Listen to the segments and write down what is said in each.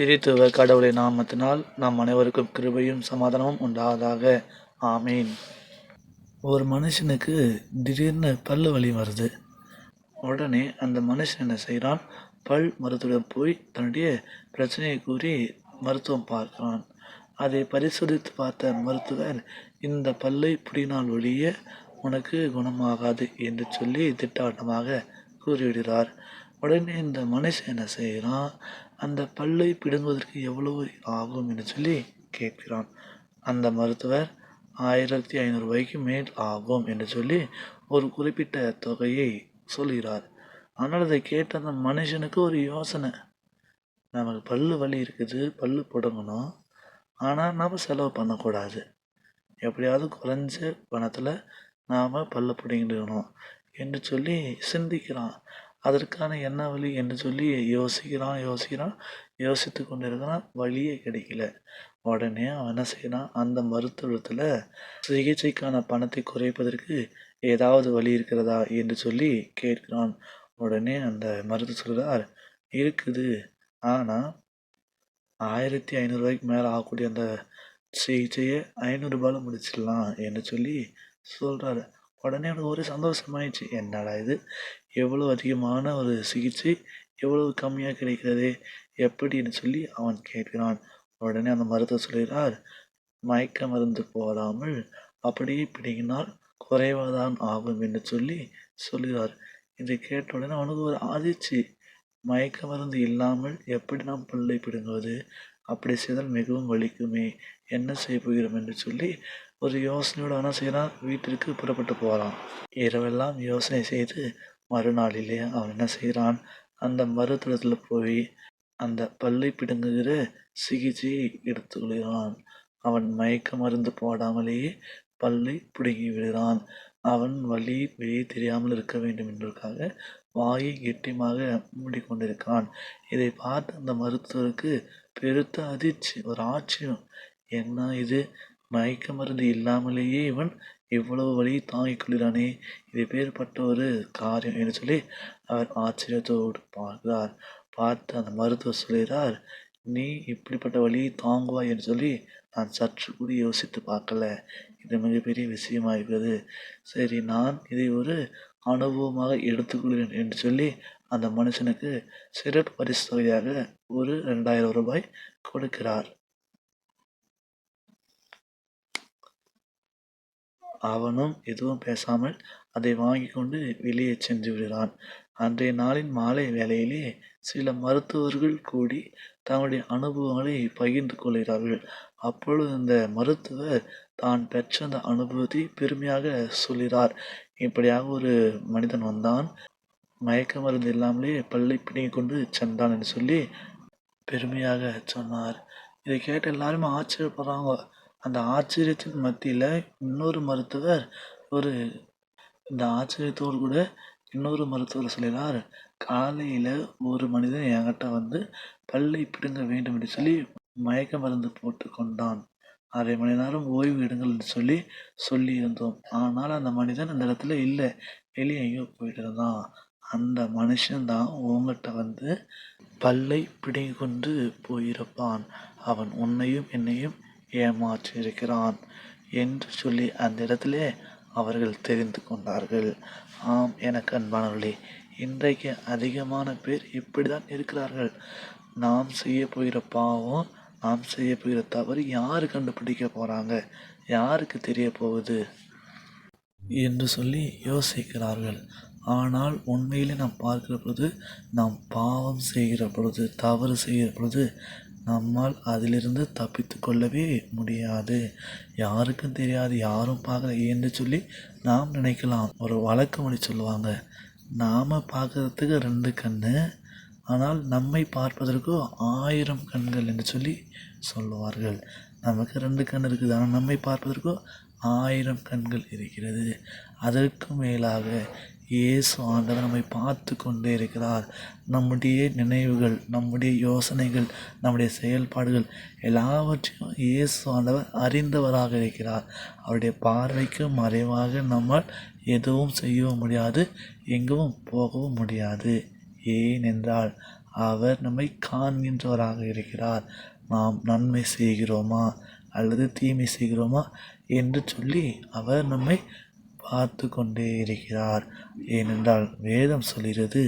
திரித்துவ கடவுளை நாமத்தினால் நாம் அனைவருக்கும் கிருபையும் சமாதானமும் உண்டாவதாக. ஆமீன். ஒரு மனுஷனுக்கு திடீர்னு பல்லு வலி வருது. உடனே அந்த மனுஷன் என்ன செய்கிறான் பல் மருத்துவரிடம் போய் தன்னுடைய பிரச்சனையை கூறி மருத்துவம் பார்க்கிறான். அதை பரிசோதித்து பார்த்த மருத்துவர் இந்த பல்லை புடினால் ஒழிய உனக்கு குணமாகாது என்று சொல்லி திட்டாட்டமாக கூறிவிடுகிறார். உடனே இந்த மனுஷன் என்ன செய்கிறான்? அந்த பல்லை பிடுங்குவதற்கு எவ்வளவு ஆகும் என்று சொல்லி கேட்கிறான். அந்த மருத்துவர் ஆயிரத்தி ஐநூறுபாய்க்கு மேல் ஆகும் என்று சொல்லி ஒரு குறிப்பிட்ட தொகையை சொல்கிறார். ஆனால் அதை கேட்ட அந்த மனுஷனுக்கு ஒரு யோசனை. நமக்கு பல்லு வலி இருக்குது பல்லு பிடுங்கணும். ஆனால் நாம் செலவு பண்ணக்கூடாது. எப்படியாவது குறைஞ்ச பணத்தில் நாம் பல்ல பிடுங்கிடணும் என்று சொல்லி சிந்திக்கிறான். அதற்கான என்ன வழி என்று சொல்லி யோசிக்கிறான் யோசிக்கிறான். யோசித்து கொண்டு இருக்கிறான் வழியே கிடைக்கல. உடனே அவன் என்ன செய்யறான் அந்த மருத்துவத்தில் சிகிச்சைக்கான பணத்தை குறைப்பதற்கு ஏதாவது வழி இருக்கிறதா என்று சொல்லி கேட்கிறான். உடனே அந்த மருத்துவர் சொல்கிறார் இருக்குது. ஆனால் ஆயிரத்தி ஐநூறுரூவாய்க்கு மேலே ஆகக்கூடிய அந்த சிகிச்சையை ஐநூறுரூபாவில் முடிச்சிடலாம் என்று சொல்லி சொல்கிறாரு. உடனே எனக்கு ஒரே சந்தோஷமாயிடுச்சு. என்னடா இது? எவ்வளோ அதிகமான ஒரு சிகிச்சை எவ்வளவு கம்மியாக கிடைக்கிறது? எப்படின்னு சொல்லி அவன் கேட்கிறான். உடனே அந்த மருத்துவர் சொல்கிறார் மயக்க மருந்து போடாமல் அப்படியே பிடிங்கினால் குறைவாதான் ஆகும் என்று சொல்லி சொல்கிறார். இதை கேட்ட உடனே அவனுக்கு ஒரு ஆதிச்சு மயக்க மருந்து இல்லாமல் எப்படி நாம் பிள்ளை பிடுங்குவது? அப்படி செய்தால் மிகவும் வலிக்குமே? என்ன செய்ய போகிறோம்? என்று சொல்லி ஒரு யோசனையோடு என்ன செய்கிறான்? வீட்டிற்கு புறப்பட்டு போகலாம் இரவெல்லாம் யோசனை செய்து மறுநாளிலே அவன் என்ன செய்கிறான்? அந்த மருத்துவத்தில் போய் அந்த பல்லை பிடுங்குகிற சிகிச்சையை எடுத்துக்கொள்கிறான் அவன் மயக்க மருந்து போடாமலேயே பல்லை பிடுங்கி விடுகிறான். அவன் வழி வெளியே தெரியாமல் இருக்க வேண்டும் என்பதற்காக வாயை கெட்டியமாக மூடிக்கொண்டிருக்கான் இதை பார்த்து அந்த மருத்துவருக்கு பெருத்த அதிர்ச்சி ஒரு ஆச்சரியம். என்ன இது? மயக்க மருந்து இல்லாமலேயே இவன் இவ்வளவு வழி தாங்கிக் கொள்கிறானே? இது பேர்பட்ட ஒரு காரியம் என்று சொல்லி அவர் ஆச்சரியத்தோடு பார்க்கிறார். பார்த்து அந்த மருத்துவர் சொல்கிறார் நீ இப்படிப்பட்ட வழியை தாங்குவாய் என்று சொல்லி நான் சற்று கூட யோசித்து பார்க்கல. இது மிகப்பெரிய விஷயமாகிறது. சரி நான் இதை ஒரு அனுபவமாக எடுத்துக்கொள்கிறேன் என்று சொல்லி அந்த மனுஷனுக்கு சிறப்பு பரிசு தொகையாக ஒரு ரெண்டாயிரம் ரூபாய் கொடுக்கிறார். அவனும் எதுவும் பேசாமல் அதை வாங்கி கொண்டு வெளியே சென்று விடுகிறான். அன்றைய நாளின் மாலை வேளையிலே சில மருத்துவர்கள் கூடி தங்களுடைய அனுபவங்களை பகிர்ந்து கொள்கிறார்கள். அப்பொழுது இந்த மருத்துவர் தான் பெற்ற அந்த அனுபவத்தை பெருமையாக சொல்கிறார். இப்படியாக ஒரு மனிதன் வந்தான். மயக்க மருந்து இல்லாமலே பல்லை பிடிங்கி கொண்டு சென்றான் என்று சொல்லி பெருமையாக சொன்னார். இதை கேட்டு எல்லாருமே ஆச்சரியப்படுறாங்க. அந்த ஆச்சரியத்தின் மத்தியில் இன்னொரு மருத்துவர் ஒரு இந்த ஆச்சரியத்தோடு கூட இன்னொரு மருத்துவர் சொல்கிறார் காலையில் ஒரு மனிதன் என்கிட்ட வந்து பல்லை பிடுங்க வேண்டும் என்று சொல்லி மயக்க மருந்து போட்டு கொண்டான். அரை மணி நேரம் ஓய்வு எடுங்கள் என்று சொல்லி சொல்லியிருந்தோம். ஆனால் அந்த மனிதன் அந்த இடத்துல இல்லை வெளியே எங்கேயோ போயிட்டு இருந்தான். அந்த மனுஷன்தான் உங்ககிட்ட வந்து பல்லை பிடுங்கி கொண்டு போயிருப்பான். அவன் உன்னையும் என்னையும் ஏமாற்றியிருக்கிறான் என்று சொல்லி அந்த இடத்திலே அவர்கள் தெரிந்து கொண்டார்கள். ஆம் எனக்கு அன்பானவர்களே இன்றைக்கு அதிகமான பேர் இப்படி தான் இருக்கிறார்கள். நாம் செய்ய போகிற பாவம் நாம் செய்ய போகிற தவறு யார் கண்டுபிடிக்க போகிறாங்க யாருக்கு தெரிய போகுது என்று சொல்லி யோசிக்கிறார்கள். ஆனால் உண்மையிலே நாம் பார்க்கிற பொழுது நாம் பாவம் செய்கிற பொழுது தவறு செய்கிற பொழுது நம்மால் அதிலிருந்து தப்பித்து கொள்ளவே முடியாது. யாருக்கும் தெரியாது யாரும் பார்க்கல என்று சொல்லி நாம் நினைக்கலாம். ஒரு வழக்கு மொழி சொல்லுவாங்க நாம் பார்க்குறதுக்கு ரெண்டு கண் ஆனால் நம்மை பார்ப்பதற்கு ஆயிரம் கண்கள் என்று சொல்லி சொல்லுவார்கள். நமக்கு ரெண்டு கண் இருக்குது. ஆனால் நம்மை பார்ப்பதற்கோ ஆயிரம் கண்கள் இருக்கிறது. அதற்கு மேலாக இயேசு ஆண்டவர் நம்மை பார்த்து கொண்டே இருக்கிறார். நம்முடைய நினைவுகள் நம்முடைய யோசனைகள் நம்முடைய செயல்பாடுகள் எல்லாவற்றையும் இயேசு ஆண்டவர் அறிந்தவராக இருக்கிறார். அவருடைய பார்வைக்கு மறைவாக நம்மால் எதுவும் செய்யவும் முடியாது எங்கவும் போகவும் முடியாது. ஏனென்றால் அவர் நம்மை காண்கின்றவராக இருக்கிறார். நாம் நன்மை செய்கிறோமா அல்லது தீமை செய்கிறோமா என்று சொல்லி அவர் நம்மை பார்த்து கொண்டே இருக்கிறார். ஏனென்றால் வேதம் சொல்கிறது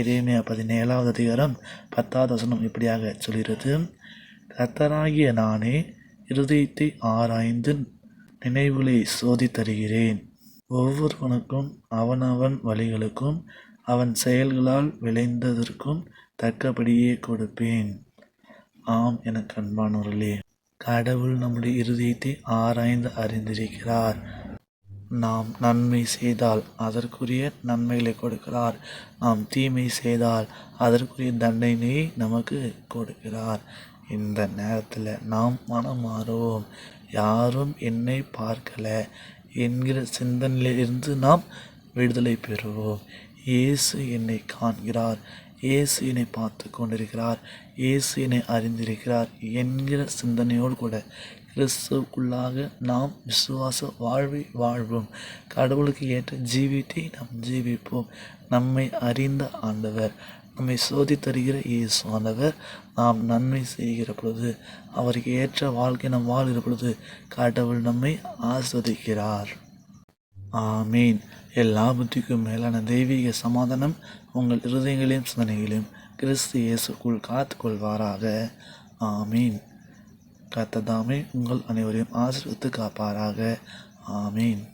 எரேமியா பதினேழாவது அதிகாரம் பத்தாவது வசனம் இப்படியாக சொல்கிறது கத்தராகிய நானே இருதயத்தை ஆராய்ந்து நினைவுகளை சோதித்தருகிறேன். ஒவ்வொருவனுக்கும் அவனவன் வழிகளுக்கும் அவன் செயல்களால் விளைந்ததற்கும் தக்கபடியே கொடுப்பேன். ஆம் எனக்கு அன்பானவர்களே கடவுள் நம்முடைய இருதயத்தை ஆராய்ந்து அறிந்திருக்கிறார். நாம் நன்மை செய்தால் அதற்குரிய நன்மைகளை கொடுக்கிறார். நாம் தீமை செய்தால் அதற்குரிய தண்டனையை நமக்கு கொடுக்கிறார். இந்த நேரத்தில் நாம் மனம் மாறுவோம். யாரும் என்னை பார்க்கல என்கிற சிந்தனையிலிருந்து நாம் விடுதலை பெறுவோம். இயேசு என்னை காண்கிறார். இயேசு என்னை பார்த்து கொண்டிருக்கிறார் இயேசு என்னை அறிந்திருக்கிறார் என்கிற சிந்தனையோடு கூட. கிறிஸ்துவுக்குள்ளாக நாம் விசுவாச வாழ்வை வாழ்வோம். கடவுளுக்கு ஏற்ற ஜீவித்தை நாம் ஜீவிப்போம். நம்மை அறிந்த ஆண்டவர் நம்மை சோதித்தருகிற இயேசு ஆண்டவர் நாம் நன்மை செய்கிற பொழுது அவருக்கு ஏற்ற வாழ்க்கை நாம் வாழ்கிற பொழுது கடவுள் நம்மை ஆஸ்வதிக்கிறார். ஆமீன். எல்லா புத்திக்கும் மேலான தெய்வீக சமாதானம் உங்கள் இருதயங்களையும் சிந்தனைகளையும் கிறிஸ்து இயேசுக்குள் காத்துக்கொள்வாராக. ஆமீன். கத்ததாமே உங்கள் அனைவரையும் ஆசிர்வித்து காப்பாராக. ஆமீன்.